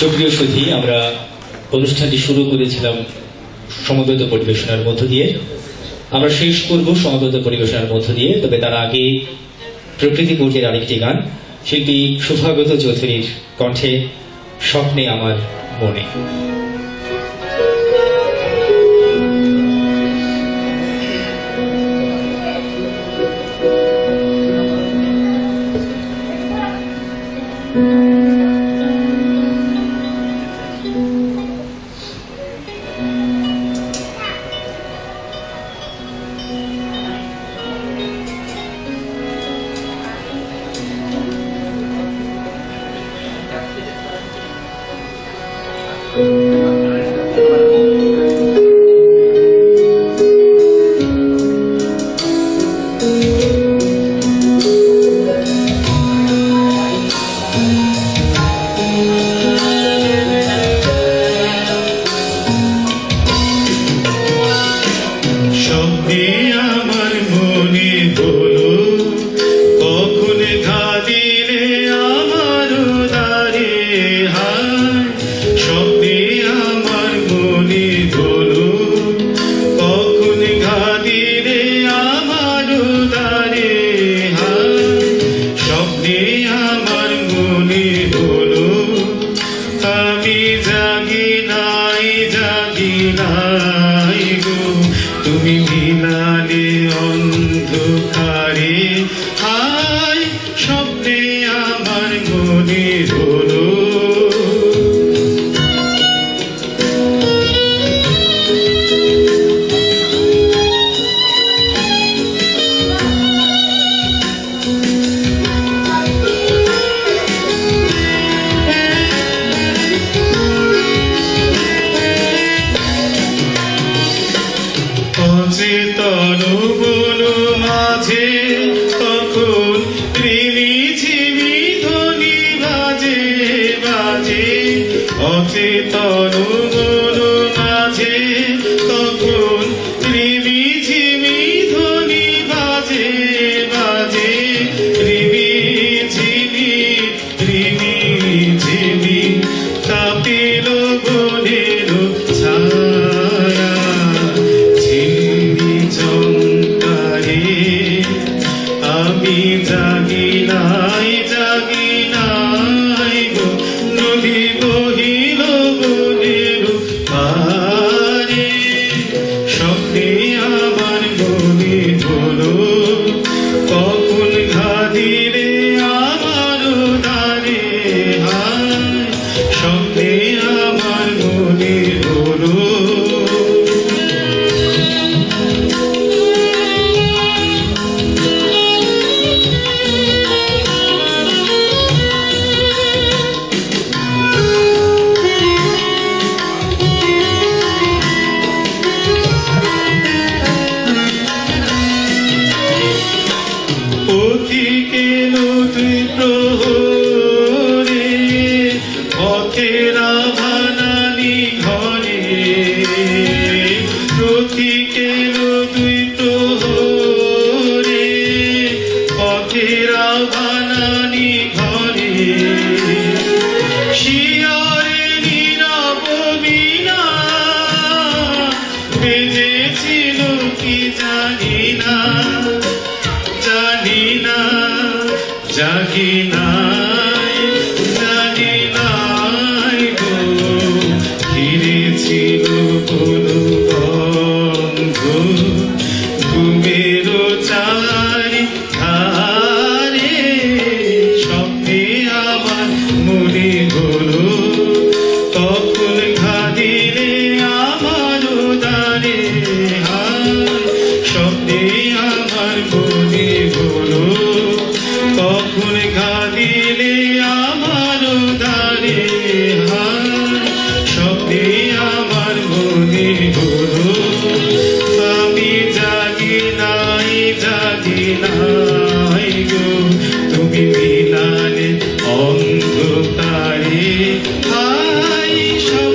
সুপ্রিয় সুধী, আমরা অনুষ্ঠানটি শুরু করেছিলাম সমবেত পরিবেশনার মধ্য দিয়ে। আমরা শেষ করব সমবেত পরিবেশনার মধ্য দিয়ে, তবে তার আগে প্রকৃতি পূর্বের আরেকটি গান। শিল্পী সুভাগত চৌধুরীর কণ্ঠে স্বপ্নে আমার মনে। স্বপ্নে তুমি মিলালে অন্ধকারে অচেতন বন মাঝে তখন ত্রিনি ঝিমি ধ্বনি বাজে বাজে। অচেতন পথেরা ভানানি ঘরে পথিকে নদী প্রহরে পথেরা ভানানি ঘরে শিয়রে নীরব বিনা বেজেছিল কি জানি না জানি না। দিলে আমার দারে শব্দে আমার মনে গুরু আমি জাগি নাই জাগি নাই গো, তুমি মিলালে অন্ধকারে। হাই, সব